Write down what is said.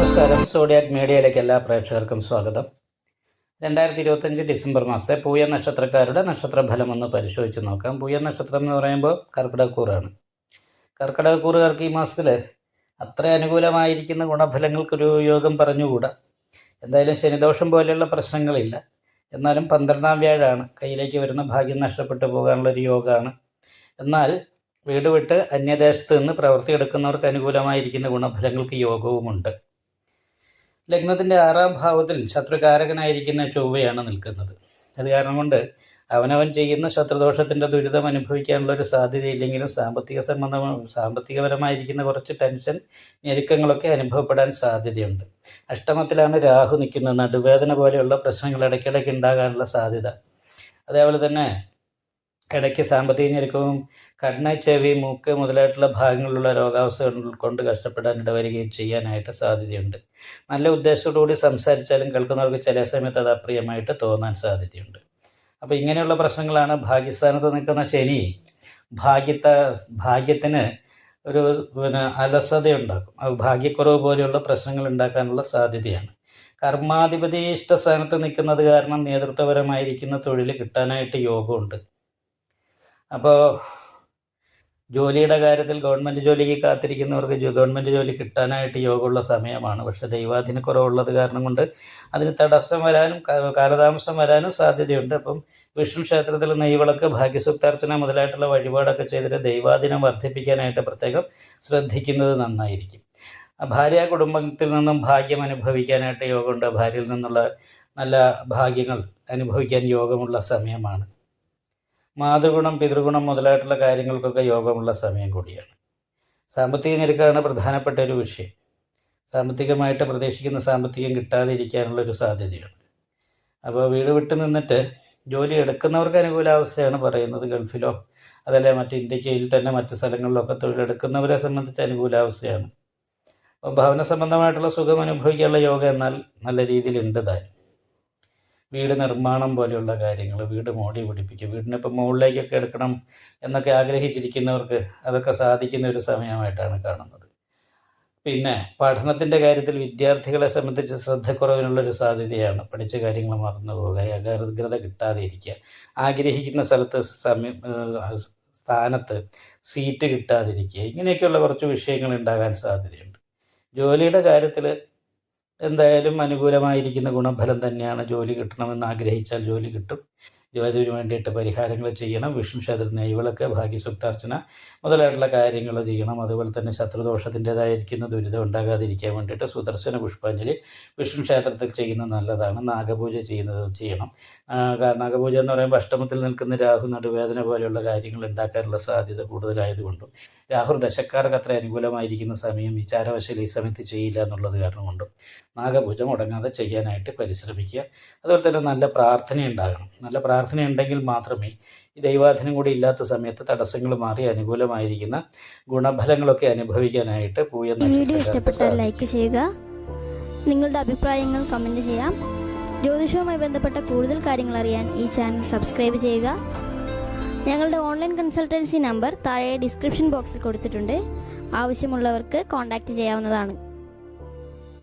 നമസ്കാരം. സോഡിയാക് മീഡിയയിലേക്ക് എല്ലാ പ്രേക്ഷകർക്കും സ്വാഗതം. രണ്ടായിരത്തി ഇരുപത്തഞ്ച് ഡിസംബർ മാസത്തെ പൂയ നക്ഷത്രക്കാരുടെ നക്ഷത്രഫലം ഒന്ന് പരിശോധിച്ച് നോക്കാം. പൂയ നക്ഷത്രം എന്ന് പറയുമ്പോൾ കർക്കിടകക്കൂറാണ്. കർക്കിടകക്കൂറുകാർക്ക് ഈ മാസത്തിൽ അത്ര അനുകൂലമായിരിക്കുന്ന ഗുണഫലങ്ങൾക്കൊരു യോഗം പറഞ്ഞുകൂടാ. എന്തായാലും ശനിദോഷം പോലെയുള്ള പ്രശ്നങ്ങളില്ല. എന്നാലും പന്ത്രണ്ടാം വ്യാഴാണ്. കയ്യിലേക്ക് വരുന്ന ഭാഗ്യം നഷ്ടപ്പെട്ടു പോകാനുള്ള ഒരു യോഗമാണ്. എന്നാൽ വീട് വിട്ട് അന്യദേശത്ത് നിന്ന് പ്രവൃത്തി എടുക്കുന്നവർക്ക് അനുകൂലമായിരിക്കുന്ന ഗുണഫലങ്ങൾക്ക് യോഗവുമുണ്ട്. ലഗ്നത്തിന്റെ ആറാം ഭാവത്തിൽ ശത്രുകാരകനായിരിക്കുന്ന ചൊവ്വയാണ് നിൽക്കുന്നത്. അത് കാരണം കൊണ്ട് അവനവൻ ചെയ്യുന്ന ശത്രുദോഷത്തിന്റെ ദുരിതം അനുഭവിക്കാനുള്ള ഒരു സാധ്യതയില്ലെങ്കിലും സാമ്പത്തിക സംബന്ധം സാമ്പത്തികപരമായിരിക്കുന്ന കുറച്ച് ടെൻഷൻ ഞെരുക്കങ്ങളൊക്കെ അനുഭവപ്പെടാൻ സാധ്യതയുണ്ട്. അഷ്ടമത്തിലാണ് രാഹു നിൽക്കുന്നത്. നടുവേദന പോലെയുള്ള പ്രശ്നങ്ങൾ ഇടയ്ക്കിടയ്ക്ക് ഉണ്ടാകാനുള്ള സാധ്യത. അതേപോലെ തന്നെ ഇടയ്ക്ക് സാമ്പത്തിക ഞെരുക്കവും കണ്ണ് ചെവി മൂക്ക് മുതലായിട്ടുള്ള ഭാഗങ്ങളിലുള്ള രോഗാവസ്ഥകൾ കൊണ്ട് കഷ്ടപ്പെടാൻ ഇടവരികയും ചെയ്യാനായിട്ട് സാധ്യതയുണ്ട്. നല്ല ഉദ്ദേശത്തോടുകൂടി സംസാരിച്ചാലും കേൾക്കുന്നവർക്ക് ചില സമയത്ത് അത് അപ്രിയമായിട്ട് തോന്നാൻ സാധ്യതയുണ്ട്. അപ്പോൾ ഇങ്ങനെയുള്ള പ്രശ്നങ്ങളാണ് ഭാഗ്യസ്ഥാനത്ത് നിൽക്കുന്ന ശനി. ഭാഗ്യത്ത ഭാഗ്യത്തിന് ഒരു പിന്നെ അലസതയുണ്ടാക്കും. ഭാഗ്യക്കുറവ് പോലെയുള്ള പ്രശ്നങ്ങൾ ഉണ്ടാക്കാനുള്ള സാധ്യതയാണ്. കർമാധിപതി ഇഷ്ടസ്ഥാനത്ത് നിൽക്കുന്നത് കാരണം നേതൃത്വപരമായിരിക്കുന്ന തൊഴിൽ കിട്ടാനായിട്ട് യോഗമുണ്ട്. അപ്പോൾ ജോലിയുടെ കാര്യത്തിൽ ഗവൺമെന്റ് ജോലിക്ക് കാത്തിരിക്കുന്നവർക്ക് ഗവൺമെന്റ് ജോലി കിട്ടാനായിട്ട് യോഗമുള്ള സമയമാണ്. പക്ഷെ ദൈവാധീന കുറവുള്ളത് കാരണം കൊണ്ട് അതിന് തടസ്സം വരാനും കാലതാമസം വരാനും സാധ്യതയുണ്ട്. അപ്പം വിഷ്ണു ക്ഷേത്രത്തിൽ നെയ്വിളക്ക് ഭാഗ്യസുക്താർച്ചന മുതലായിട്ടുള്ള വഴിപാടൊക്കെ ചെയ്തിട്ട് ദൈവാധീനം വർദ്ധിപ്പിക്കാനായിട്ട് പ്രത്യേകം ശ്രദ്ധിക്കുന്നത് നന്നായിരിക്കും. ഭാര്യ കുടുംബത്തിൽ നിന്നും ഭാഗ്യം അനുഭവിക്കാനായിട്ട് യോഗമുണ്ട്. ഭാര്യയിൽ നിന്നുള്ള നല്ല ഭാഗ്യങ്ങൾ അനുഭവിക്കാൻ യോഗമുള്ള സമയമാണ്. മാതൃഗുണം പിതൃഗുണം മുതലായിട്ടുള്ള കാര്യങ്ങൾക്കൊക്കെ യോഗമുള്ള സമയം കൂടിയാണ്. സാമ്പത്തിക നിരക്കാണ് പ്രധാനപ്പെട്ട ഒരു വിഷയം. സാമ്പത്തികമായിട്ട് പ്രതീക്ഷിക്കുന്ന സാമ്പത്തികം കിട്ടാതെ ഇരിക്കാനുള്ള ഒരു സാധ്യതയാണ് അപ്പോൾ വീട് വിട്ട് നിന്നിട്ട് ജോലി എടുക്കുന്നവർക്ക് അനുകൂലാവസ്ഥയാണ് പറയുന്നത് ഗൾഫിലോ അതല്ലേ മറ്റ് ഇന്ത്യക്കയിൽ തന്നെ മറ്റ് സ്ഥലങ്ങളിലൊക്കെ തൊഴിലെടുക്കുന്നവരെ സംബന്ധിച്ച് അനുകൂലാവസ്ഥയാണ് അപ്പോൾ ഭവന സംബന്ധമായിട്ടുള്ള സുഖം അനുഭവിക്കാനുള്ള യോഗം എന്നാൽ നല്ല രീതിയിലുണ്ട് താനും വീട് നിർമ്മാണം പോലെയുള്ള കാര്യങ്ങൾ വീട് മോടി പിടിപ്പിക്കുക വീടിനിപ്പോൾ മുകളിലേക്കൊക്കെ എടുക്കണം എന്നൊക്കെ ആഗ്രഹിച്ചിരിക്കുന്നവർക്ക് അതൊക്കെ സാധിക്കുന്ന ഒരു സമയമായിട്ടാണ് കാണുന്നത്. പിന്നെ പഠനത്തിന്റെ കാര്യത്തിൽ വിദ്യാർത്ഥികളെ സംബന്ധിച്ച് ശ്രദ്ധക്കുറവിനുള്ളൊരു സാധ്യതയാണ് പഠിച്ച കാര്യങ്ങൾ മറന്നു പോവുക ഏകാഗ്രത കിട്ടാതെ ഇരിക്കുക. ആഗ്രഹിക്കുന്ന സ്ഥലത്ത് സമയം സ്ഥാനത്ത് സീറ്റ് കിട്ടാതിരിക്കുക ഇങ്ങനെയൊക്കെയുള്ള കുറച്ച് വിഷയങ്ങൾ ഉണ്ടാകാൻ സാധ്യതയുണ്ട്. ജോലിയുടെ കാര്യത്തിൽ എന്തായാലും അനുകൂലമായിരിക്കുന്ന ഗുണഫലം തന്നെയാണ് ജോലി കിട്ടണമെന്ന് ആഗ്രഹിച്ചാൽ ജോലി കിട്ടും. ജോലിന് വേണ്ടിയിട്ട് പരിഹാരങ്ങൾ ചെയ്യണം. വിഷ്ണു ക്ഷേത്ര നെയ്വിളക്ക് ഭാഗ്യസുക്താർച്ചന മുതലായിട്ടുള്ള കാര്യങ്ങൾ ചെയ്യണം. അതുപോലെ തന്നെ ശത്രുദോഷത്തിന്റെതായിരിക്കുന്ന ദുരിതം ഉണ്ടാകാതിരിക്കാൻ വേണ്ടിയിട്ട് സുദർശന പുഷ്പാഞ്ജലി വിഷ്ണു ക്ഷേത്രത്തിൽ ചെയ്യുന്നത് നല്ലതാണ്. നാഗപൂജ ചെയ്യുന്നത് ചെയ്യണം. നാഗപൂജ എന്ന് പറയുമ്പോൾ അഷ്ടമത്തിൽ നിൽക്കുന്ന രാഹു നടുവേദന പോലെയുള്ള കാര്യങ്ങൾ ഉണ്ടാക്കാനുള്ള സാധ്യത കൂടുതലായതുകൊണ്ടും രാഹു ദശക്കാർക്ക് അത്ര അനുകൂലമായിരിക്കുന്ന സമയം വിചാരവശാൽ ഈ സമയത്ത് ചെയ്യില്ല എന്നുള്ളത് കാരണം കൊണ്ടും നാഗപൂജ മുടങ്ങാതെ ചെയ്യാനായിട്ട് പരിശ്രമിക്കുക. അതുപോലെ തന്നെ നല്ല പ്രാർത്ഥന ഉണ്ടാകണം നല്ല പ്രാർത്ഥന ഉണ്ടെങ്കിൽ മാത്രമേ ഈ ദൈവാധനം കൂടി ഇല്ലാത്ത സമയത്ത് തടസ്സങ്ങൾ മാറി അനുകൂലമായിരിക്കുന്ന ഗുണഫലങ്ങളൊക്കെ അനുഭവിക്കാനായിട്ട് പൂയ വീഡിയോ ഇഷ്ടപ്പെട്ടാൽ ലൈക്ക് ചെയ്യുക. നിങ്ങളുടെ അഭിപ്രായങ്ങൾ കമന്റ് ചെയ്യാം. ജ്യോതിഷവുമായി ബന്ധപ്പെട്ട കൂടുതൽ കാര്യങ്ങൾ അറിയാൻ ഈ ചാനൽ സബ്സ്ക്രൈബ് ചെയ്യുക. ഞങ്ങളുടെ ഓൺലൈൻ കൺസൾട്ടൻസി നമ്പർ താഴെ ഡിസ്ക്രിപ്ഷൻ ബോക്സിൽ കൊടുത്തിട്ടുണ്ട്. ആവശ്യമുള്ളവർക്ക് കോൺടാക്റ്റ് ചെയ്യാവുന്നതാണ്.